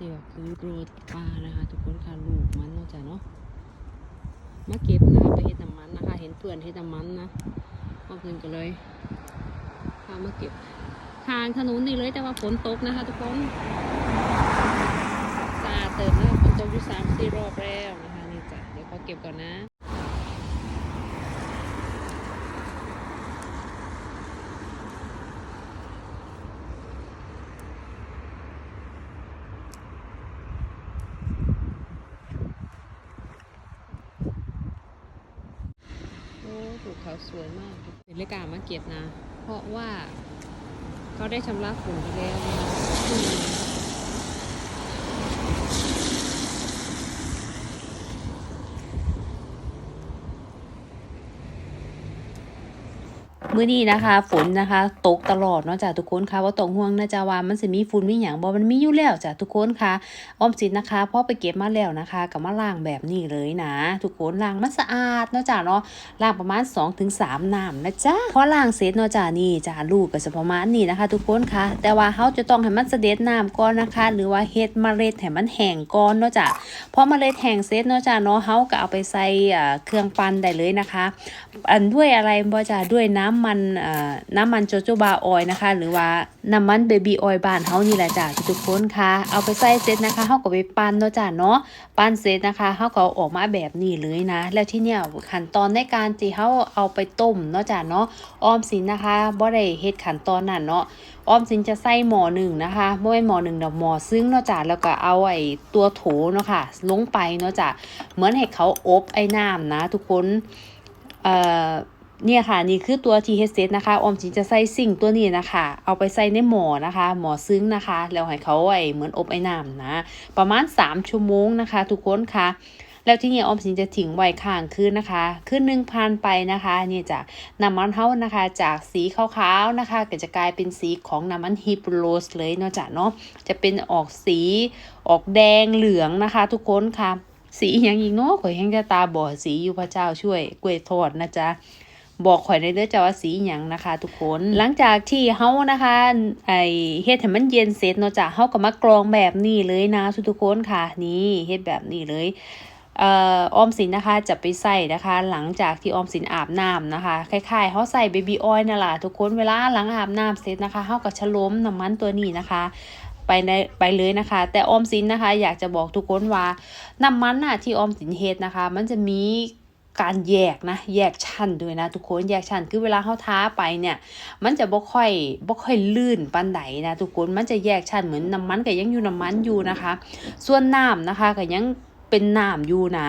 นี่ก็คือโรดปลานะคะ ทุกคนค่ะลูกมันเนาะจ้ะเนาะมาเก็บนะคะไปเห็ดน้ำมันนะคะ เห็นเพื่อนเห็ดน้ำมันนะพวกเพื่อนก็เลยพามาเก็บ ทางถนนนี่เลยแต่ว่าฝนตกนะคะ ทุกคนซาเติมนะคะฝนตกอยู่สามสี่รอบแล้วนะคะนี่จ้ะเดี๋ยวขอเก็บก่อนนะ ภูเขาสวยมากเป็นเลกามาเก็บนะ เพราะว่าเขาได้ชำระฝุ่นไปแล้วนะคะอื มื้อนี้นะคะ ฝนนะคะตกตลอดเนาะจ้ะทุกคนค่ะว่าต้องห่วงนะจ๊ะว่ามันสิมีฝุ่นมีหยังบ่มันมีอยู่แล้วจ้ะทุกคนค่ะออมสินนะคะพอไปเก็บมาแล้วนะคะก็มาล้างแบบนี้เลยนะ ทุกคนล้างมันสะอาดเนาะจ้ะเนาะล้างประมาณ2-3น้ำนะจ๊ะพอล้างเสร็จเนาะจ้ะนี่จ้ะลูกก็จะประมาณนี้นะคะ ทุกคนค่ะ แต่ว่าเขาจะต้องให้มันเสด็จน้ำก่อนนะคะ หรือว่าเฮ็ดเมล็ดให้มันแห้งก่อนเนาะจ้ะพอเมล็ดแห้งเสร็จเนาะจ้ะเนาะเขาก็เอาไปใส่เครื่องปั่นได้เลยนะคะ อันด้วยอะไรบ่จ้ะด้วยน้ำมันน้ำมันโจโจบาออยนะคะ หรือว่าน้ำมันเบบี้ออยบานเฮานี่แหละจ้ะทุกคนค่ะ เอาไปใส่เสร็จนะคะเฮาก็ไปปั่นเนาะจ้ะเนาะปั่นเสร็จนะคะเฮาก็ออกมาแบบนี้เลยนะ แล้วที่เนี่ยขั้นตอนในการที่เฮาเอาไปต้มเนาะจ้ะเนาะออมสินนะคะบ่ได้เฮ็ดขั้นตอนนั้นเนาะออมสินจะใส่หม้อหนึ่งนะคะบ่แม่นหม้อหนึ่งดอกหม้อซึ้งเนาะจ้ะแล้วก็เอาไอ้ตัวโถเนาะค่ะลงไปเนาะจ้ะเหมือนให้เขาอบไอ้น้ำนะ ทุกคนเอ่อ เนี่ยค่ะนี่คือตัว t h s นะคะออมสินจะใส่สิ่งตัวนี้นะคะ เอาไปใส่ในหมอนะคะ หมอซึ้งนะคะ แล้วให้เขาไอ้เหมือนอบไอ้น้ำนะ ประมาณ 3 ชั่วโมงนะคะ ทุกคนค่ะแล้วที่นี่ออมสินจะทิ้งไว้ข้างคืนนะคะคืนหนึ่งผ่านไปนะคะนี่จะน้ำมันเฮานะคะ จากสีขาวๆนะคะก็จะกลายเป็นสีของน้ำมันฮิปโรสเลยเนาะจ้ะเนาะจะเป็นออกสีออกแดงเหลืองนะคะ ทุกคนค่ะ สีอย่างอีกเนาะข่อยแห้งจะตาบอดสีอยู่พระเจ้าช่วยกล้วยทอดนะจ๊ะ บอกข่อยในเด้อจ้าว่าสีหยังนะคะ ทุกคน หลังจากที่เฮานะคะไอเฮ็ดให้มันเย็นเสร็จเนาะจ้ะเฮาก็มากรองแบบนี้เลยนะทุกๆคนค่ะ นี่เฮ็ดแบบนี้เลยเอ่อออมสินนะคะจะไปใส่นะคะ หลังจากที่ออมสินอาบน้ำนะคะคล้ายๆเฮาใส่เบบี้ออยล์นั่นแหละทุกคนเวลาหลังอาบน้ำเสร็จนะคะเฮาก็ชะโลมน้ำมันตัวนี้นะคะไปในไปเลยนะคะ แต่ออมสินนะคะ อยากจะบอกทุกคนว่าน้ำมันน่ะที่ออมสินเฮ็ดนะคะ มันจะมี การแยกนะแยกชั้นด้วยนะทุกคนแยกชั้นคือเวลาเขาท้าไปเนี่ย มันจะบ่ค่อยบ่ค่อยลื่นปันไดนะทุกคนมันจะแยกชั้นเหมือนน้ำมันก็ยังอยู่น้ำมันอยู่นะคะ ส่วนน้ำนะคะก็ยังเป็นน้ำอยู่นะ